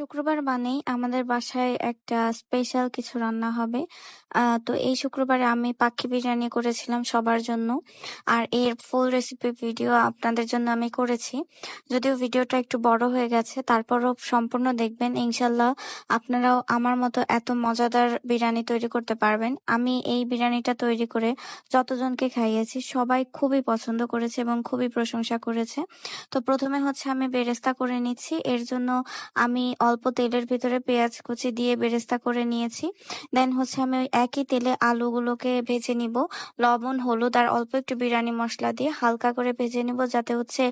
শুক্রবার মানেই আমাদের বাসায় একটা স্পেশাল কিছু রান্না হবে। তো এই শুক্রবারে আমি পাখি বিরিয়ানি করেছিলাম সবার জন্য। আর এর ফুল রেসিপি ভিডিও আপনাদের জন্য আমি করেছি। যদিও ভিডিওটা একটু বড় হয়ে গেছে, তারপরও সম্পূর্ণ দেখবেন। ইনশাল্লাহ আপনারাও আমার মতো এত মজাদার বিরিয়ানি তৈরি করতে পারবেন। আমি এই বিরিয়ানিটা তৈরি করে যতজনকে খাইয়েছি, সবাই খুবই পছন্দ করেছে এবং খুবই প্রশংসা করেছে। তো প্রথমে হচ্ছে আমি বেরেস্তা করে নিচ্ছি। এর জন্য আমি অল্প তেলের ভিতরে পেঁয়াজ কুচি দিয়ে বেরেস্তা করে নিয়েছি। দেন হচ্ছে আমি ওই একই তেলে আলুগুলোকে ভেজে নিব। লবণ, হলুদ আর অল্প একটু বিরিয়ানি মশলা দিয়ে হালকা করে ভেজে নিব যাতে হচ্ছে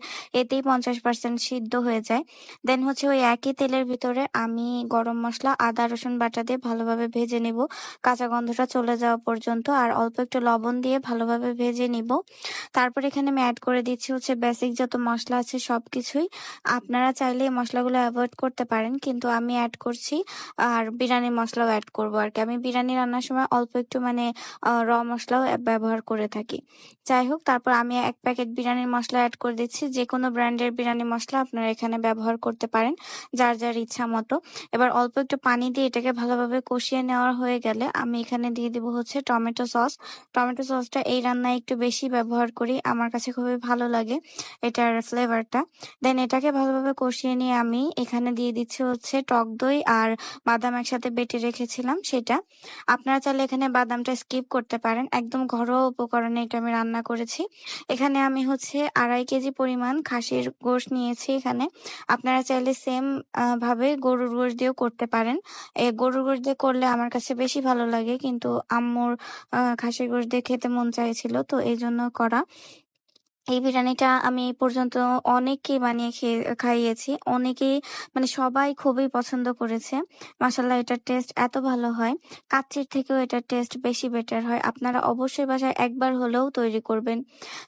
এতেই পঞ্চাশ পার্সেন্ট সিদ্ধ হয়ে যায়। দেন হচ্ছে ওই একই তেলের ভিতরে আমি গরম মশলা, আদা, রসুন বাটা দিয়ে ভালোভাবে ভেজে নিব। কাঁচা গন্ধটা চলে যাওয়া পর্যন্ত আর অল্প একটু লবণ দিয়ে ভালোভাবে ভেজে নিব। তারপর এখানে আমি অ্যাড করে দিচ্ছি হচ্ছে বেসিক যত মশলা আছে সবকিছুই। আপনারা চাইলে এই মশলাগুলো অ্যাভয়েড করতে পারেন। কিন্তু আমি অ্যাড করছি। আর বিরিয়ানি মশলাও অ্যাড করব আর কি। আমি বিরিয়ানি রান্নার সময় অল্প একটু মানে র মশলাও ব্যবহার করে থাকি। যাই হোক, তারপর আমি এক প্যাকেট বিরিয়ানির মশলা অ্যাড করে দিচ্ছি। যে কোনো ব্র্যান্ডের বিরিয়ানি মশলা আপনারা এখানে ব্যবহার করতে পারেন, যার যার ইচ্ছা মতো। এবার অল্প একটু পানি দিয়ে এটাকে ভালোভাবে কষিয়ে নেওয়া হয়ে গেলে আমি এখানে দিয়ে দিব হচ্ছে টমেটো সস। টমেটো সসটা এই রান্নায় একটু বেশি ব্যবহার করি, আমার কাছে খুবই ভালো লাগে এটার ফ্লেভারটা দেন এটাকে ভালোভাবে কষিয়ে নিয়ে আমি এখানে দিয়ে দিচ্ছি হচ্ছে টক দই আর বাদাম একসাথে বেটে রেখেছিলাম সেটা। আপনারা চাইলে এখানে বাদামটা স্কিপ করতে পারেন। একদম ঘরোয়া উপকরণে এটা আমি রান্না করেছি। এখানে আমি হচ্ছে আড়াই কেজি পরিমাণ খাসির গোশ নিয়েছি এখানে। আপনারা চাইলে সেম ভাবে গরুর গোশ দিয়েও করতে পারেন। এই গরুর গোশ দিয়ে করলে আমার কাছে বেশি ভালো লাগে। কিন্তু আম্মুর খাসির গোশ দিয়ে খেতে মন চাইছিল, তো এই জন্য করা। এই বিরিয়ানিটা আমি এই পর্যন্ত অনেককে বানিয়ে খেয়ে, খাইয়েছি। অনেকেই মানে সবাই খুবই পছন্দ করেছে। মাসাল্লাহ এটার টেস্ট এত ভালো হয়। কাচ্চির থেকেও এটার টেস্ট বেশি বেটার হয়। আপনারা অবশ্যই বাসায় একবার হলেও তৈরি করবেন।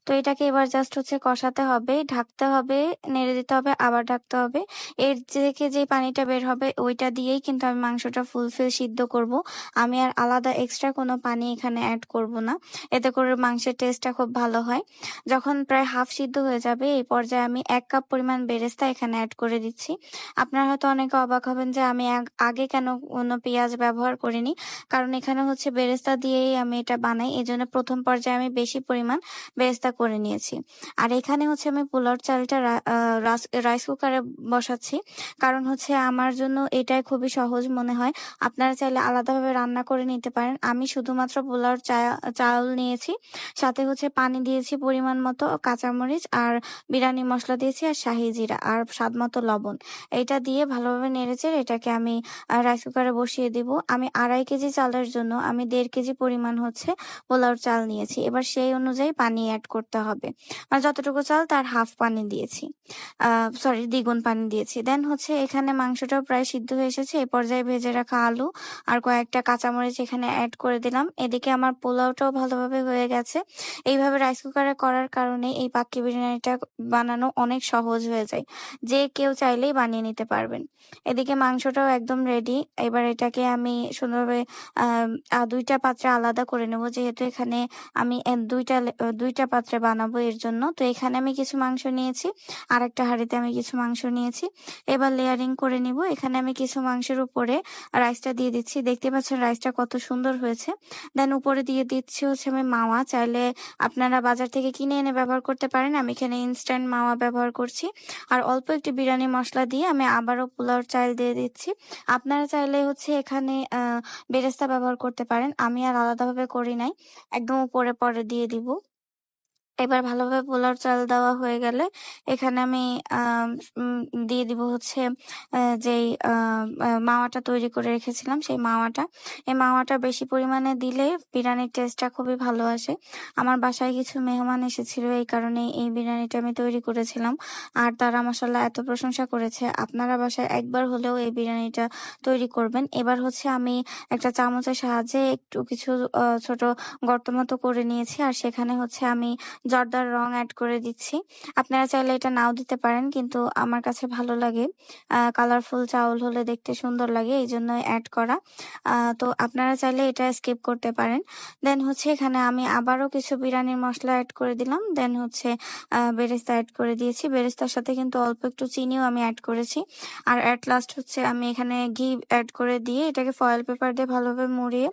তো এটাকে এবার জাস্ট হচ্ছে কষাতে হবে, ঢাকতে হবে, নেড়ে দিতে হবে, আবার ঢাকতে হবে। এর থেকে যে পানিটা বের হবে, ওইটা দিয়েই কিন্তু আমি মাংসটা ফুলফিল সিদ্ধ করব। আমি আর আলাদা এক্সট্রা কোনো পানি এখানে অ্যাড করব না। এতে করে মাংসের টেস্টটা খুব ভালো হয়। যখন প্রায় হাফ সিদ্ধ হয়ে যাবে। এই পর্যায়ে আমি এক কাপ পরিমাণ বেরেস্তা এখানে অ্যাড করে দিচ্ছি। আপনারা হয়তো অনেকে অবাক হবেন যে আমি আগে কেন কোনো পেঁয়াজ ব্যবহার করিনি। কারণ এখানে হচ্ছে বেরেস্তা দিয়েই আমি এটা বানাই। এই জন্য প্রথম পর্যায়ে আমি বেশি পরিমাণ বেরেস্তা করে নিয়েছি। আর এখানে হচ্ছে আমি পোলার চালটা রাইস কুকারে বসাচ্ছি। কারণ হচ্ছে আমার জন্য এটাই খুবই সহজ মনে হয়। আপনারা চাইলে আলাদাভাবে রান্না করে নিতে পারেন। আমি শুধুমাত্র পোলার চাল নিয়েছি। সাথে হচ্ছে পানি দিয়েছি পরিমাণ মতো। কাঁচামরিচ আর বিরিয়ানি মশলা দিয়েছি আর শাহি জিরা আর স্বাদ মতো লবণ। এটা দিয়ে ভালোভাবে নেড়েছে এটাকে আমি রাইস কুকারে বসিয়ে দিব। আমি আড়াই কেজি চালের জন্য আমি দেড় কেজি পরিমাণ হচ্ছে পোলাও চাল নিয়েছি। এবার সেই অনুযায়ী পানি অ্যাড করতে হবে। মানে যতটুকু চাল তার হাফ পানি দিয়েছি। সরি দ্বিগুণ পানি দিয়েছি। দেন হচ্ছে এখানে মাংসটাও প্রায় সিদ্ধ হয়ে এসেছে। এই পর্যায়ে ভেজে রাখা আলু আর কয়েকটা কাঁচামরিচ এখানে অ্যাড করে দিলাম। এদিকে আমার পোলাওটাও ভালোভাবে হয়ে গেছে। এইভাবে রাইস কুকারে করার কারণে এই পাক্কি বিরিয়ানিটা বানানো অনেক সহজ হয়ে যায়। যে কেউ চাইলেই বানিয়ে নিতে পারবেন। এদিকে মাংসটাও একদম রেডি এবার এটাকে আমি সুন্দরভাবে দুইটা পাত্রে আলাদা করে নেব। যেহেতু এখানে আমি দুইটা দুইটা পাত্রে বানাবো এর জন্য। তো এখানে আমি কিছু মাংস নিয়েছি। আর একটা হাঁড়িতে আমি কিছু মাংস নিয়েছি। এবার লেয়ারিং করে নিব। এখানে আমি কিছু মাংসের উপরে রাইসটা দিয়ে দিচ্ছি। দেখতে পাচ্ছেন রাইসটা কত সুন্দর হয়েছে। দেন উপরে দিয়ে দিচ্ছি হচ্ছে আমি মাওয়া। চাইলে আপনারা বাজার থেকে কিনে এনে ব্যবহার করতে পারেন, আমি এখানে ইনস্ট্যান্ট মাওয়া ব্যবহার করছি। আর অল্প একটি বিরিয়ানি মশলা দিয়ে আমি আবারও পোলাওর চাল দিয়ে দিচ্ছি। আপনারা চাইলে হচ্ছে এখানে বেরেস্তা ব্যবহার করতে পারেন, আমি আর আলাদাভাবে করি নাই, একদম উপরে পরে দিয়ে দিব। এবার ভালোভাবে পোলার চাল দেওয়া হয়ে গেলে এখানে আমি দিয়ে দিব হচ্ছে যেই মাওয়াটা তৈরি করে রেখেছিলাম, সেই মাওয়াটা। এই মাওয়াটা বেশি পরিমাণে দিলে বিরিয়ানির টেস্টটা খুবই ভালো আসে। আমার বাসায় কিছু মেহমান এসেছিল, এই কারণে এই বিরিয়ানিটা আমি তৈরি করেছিলাম। আর তারা মশলা এত প্রশংসা করেছে, আপনারা বাসায় একবার হলেও এই বিরিয়ানিটা তৈরি করবেন। এবার হচ্ছে আমি একটা চামচের সাহায্যে একটু কিছু ছোট গর্ত মতো করে নিয়েছি। আর সেখানে হচ্ছে আমি জর্দার রং অ্যাড করে দিচ্ছি। আপনারা চাইলে এটা নাও দিতে পারেন, কিন্তু আমার কাছে ভালো লাগে। কালারফুল চাউল হলে দেখতে সুন্দর লাগে, এই জন্য অ্যাড করা। তো আপনারা চাইলে এটা স্কিপ করতে পারেন। দেন হচ্ছে এখানে আমি আবারও কিছু বিরিয়ানির মশলা অ্যাড করে দিলাম। দেন হচ্ছে বেরেস্তা অ্যাড করে দিয়েছি। বেরেস্তার সাথে কিন্তু অল্প একটু চিনিও আমি অ্যাড করেছি। আর অ্যাট লাস্ট হচ্ছে আমি এখানে ঘি অ্যাড করে দিয়ে এটাকে ফয়েল পেপার দিয়ে ভালোভাবে মুড়িয়ে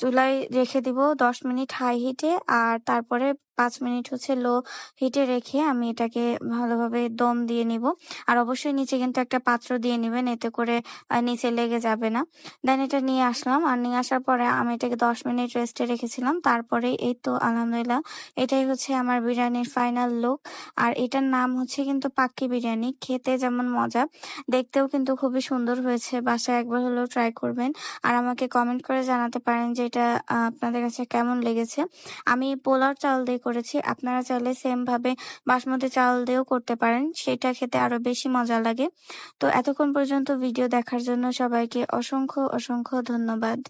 চুলায় রেখে দিব দশ মিনিট হাই হিটে আর তারপরে পাঁচ মিনিট হচ্ছে লো হিটে রেখে আমি এটাকে ভালোভাবে দম দিয়ে নিব। আর অবশ্যই নিচে কিন্তু একটা পাত্র দিয়ে নেবেন, এতে করে নিচে লেগে যাবে না। দেন এটা নিয়ে আসলাম। আর নিয়ে আসার পরে আমি এটাকে দশ মিনিট রেস্টে রেখেছিলাম। তারপরে এই তো আলহামদুলিল্লাহ, এটাই হচ্ছে আমার বিরিয়ানির ফাইনাল লুক। আর এটার নাম হচ্ছে কিন্তু পাক্কি বিরিয়ানি। খেতে যেমন মজা, দেখতেও কিন্তু খুবই সুন্দর হয়েছে। বাসায় একবার হলেও ট্রাই করবেন। আর আমাকে কমেন্ট করে জানাতে পারেন যে এটা আপনাদের কাছে কেমন লেগেছে। আমি পোলার চাল দিয়ে করেছি। আপনারা চাইলে সেমভাবে বাসমতি চাল দিয়েও করতে পারেন। সেটা খেতে আরও বেশি মজা লাগে। তো এতক্ষণ পর্যন্ত ভিডিও দেখার জন্য সবাইকে অসংখ্য অসংখ্য ধন্যবাদ।